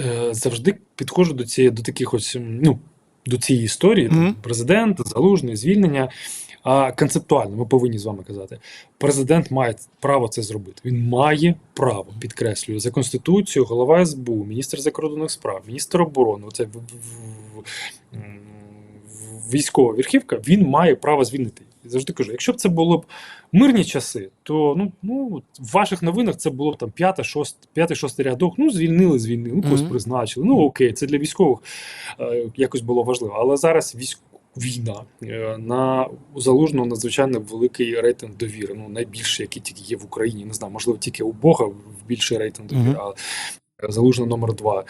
е, завжди підходжу до цієї, до таких ось, ну, до цієї історії, там, Мгм. президент, залужний, звільнення. А концептуально, ми повинні з вами казати, президент має право це зробити. Він має право, підкреслюю, за конституцією, голова СБУ, міністр закордонних справ, міністр оборони, оце в, в, в, в- військова верхівка, він має право звільнити. Завжди кажу, якщо б це було б мирні часи, то ну, ну в ваших новинах це було б там п'ятий, шост, п'ятий, шостий рядок. Ну, звільнили, звільнили, ну когось призначили. Ну окей, це для військових е, якось було важливо. Але зараз військ... війна е, на у залужного надзвичайно великий рейтинг довіри. Ну найбільший, який тільки є в Україні. Не знаю, можливо, тільки у Бога в більший рейтинг довіри. Мгм. А залужно номер два.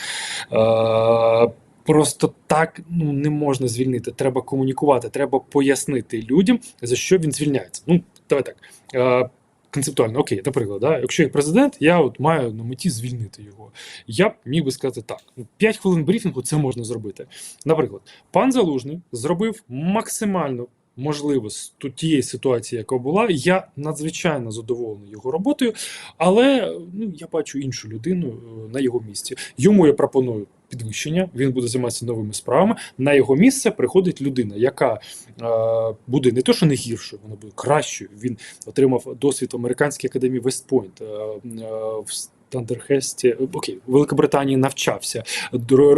Е, Просто так ну не можна звільнити. Треба комунікувати, треба пояснити людям, за що він звільняється. Ну, давай так. Е, концептуально, окей, наприклад, да, якщо я президент, я от маю на меті звільнити його. Я б міг би сказати так: ну, 5 хвилин брифінгу це можна зробити. Наприклад, пан Залужний зробив максимально можливо з тієї ситуації, яка була. Я надзвичайно задоволений його роботою, але ну, я бачу іншу людину е, на його місці. Йому я пропоную. Підвищення, він буде займатися новими справами. На його місце приходить людина, яка е, буде не то, що не гіршою, вона буде кращою. Він отримав досвід в американській академії Вестпойнт, е, е, е, окей, в Великобританії навчався.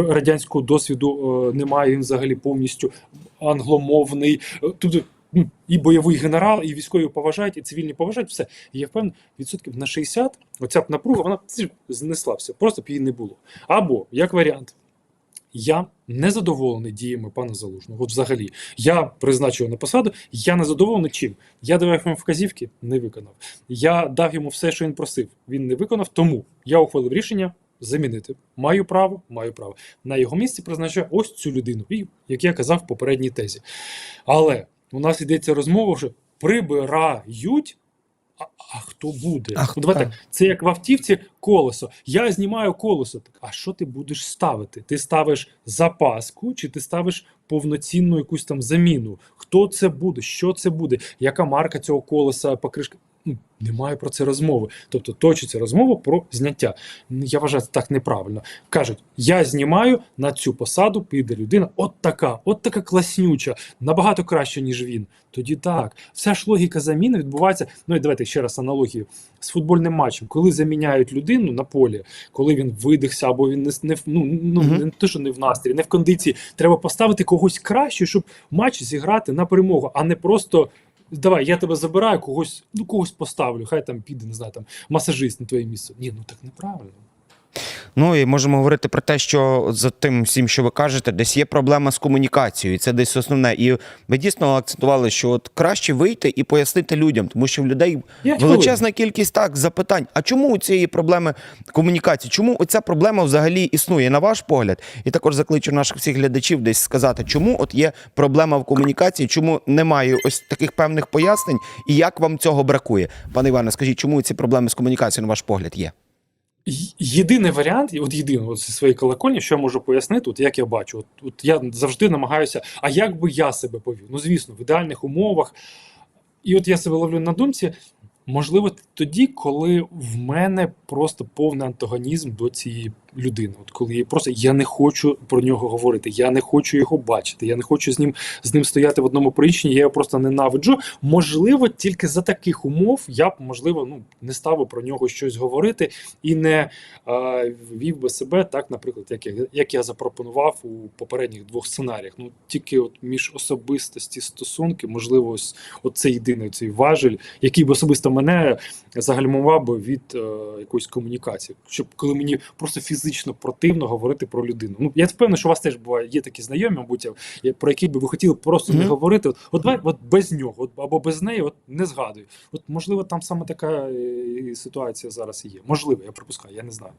Радянського досвіду е, немає. Він взагалі повністю англомовний. Е, Тобто ну, і бойовий генерал, і військові поважають, і цивільні поважають. Все. І я впевнений, відсотків на 60 оця б напруга, вона знесла все, просто б її не було. Або як варіант. Я не задоволений діями пана Залужного. От взагалі, я призначив його на посаду. Я не задоволений чим. Я давав йому вказівки, не виконав. Я дав йому все, що він просив. Він не виконав. Тому я ухвалив рішення замінити. Маю право, маю право. На його місці призначаю ось цю людину, як я казав в попередній тезі. Але у нас йдеться розмова, що прибирають. А, а хто буде? А ну, так. Це як в автівці колесо. Я знімаю колесо. Так, а що ти будеш ставити? Ти ставиш запаску, чи ти ставиш повноцінну якусь там заміну? Хто це буде? Що це буде? Яка марка цього колеса, покришка? Ну, немає про це розмови. Тобто точиться розмова про зняття. Я вважаю, це так неправильно. Кажуть, я знімаю на цю посаду, піде людина, от така, от така класнюча, набагато краще, ніж він. Тоді так. Вся ж логіка заміни відбувається. Ну і давайте ще раз аналогію з футбольним матчем. Коли заміняють людину на полі, коли він видихся, або він не, не ну, ну не те, що не в настрій, не в кондиції. Треба поставити когось краще, щоб матч зіграти на перемогу, а не просто. Давай, я тебе забираю, когось, ну когось поставлю, хай там піде, не знаю, там масажист на твоє місце. Ні, ну так неправильно. Ну і можемо говорити про те, що за тим всім, що ви кажете, десь є проблема з комунікацією, і це десь основне. І ви дійсно акцентували, що от краще вийти і пояснити людям, тому що в людей величезна кількість так запитань. А чому у цієї проблеми комунікації? Чому оця проблема взагалі існує, на ваш погляд? І також закличу наших всіх глядачів десь сказати, чому от є проблема в комунікації, чому немає ось таких певних пояснень, і як вам цього бракує? Пане Іване, скажіть, чому ці проблеми з комунікацією, на ваш погляд, є? Єдиний варіант, от єдиний от зі своєї колокольні, що я можу пояснити, от як я бачу, от, от я завжди намагаюся, а як би я себе повів? Ну, звісно, в ідеальних умовах. І от я себе ловлю на думці, можливо, тоді, коли в мене просто повний антагонізм до цієї людини. От коли я просто я не хочу про нього говорити, я не хочу його бачити, я не хочу з ним з ним стояти в одному приміщенні, я його просто ненавиджу. Можливо, тільки за таких умов я б, можливо, ну не ставив про нього щось говорити і не е, вів би себе так, наприклад, як я, як я запропонував у попередніх двох сценаріях. Ну тільки от між особистості стосунки, можливо, ось, от єдиний цей важель, який би особисто мене загальмував би від е, якоїсь комунікації, щоб коли мені просто фізично противно говорити про людину. Ну я впевнений, що у вас теж буває є такі знайомі, мабуть, про які би ви хотіли просто не говорити. От, от давай, от без нього, от або без неї, от не згадую. От можливо, там саме така е, ситуація зараз і є. Можливо, я припускаю, я не знаю.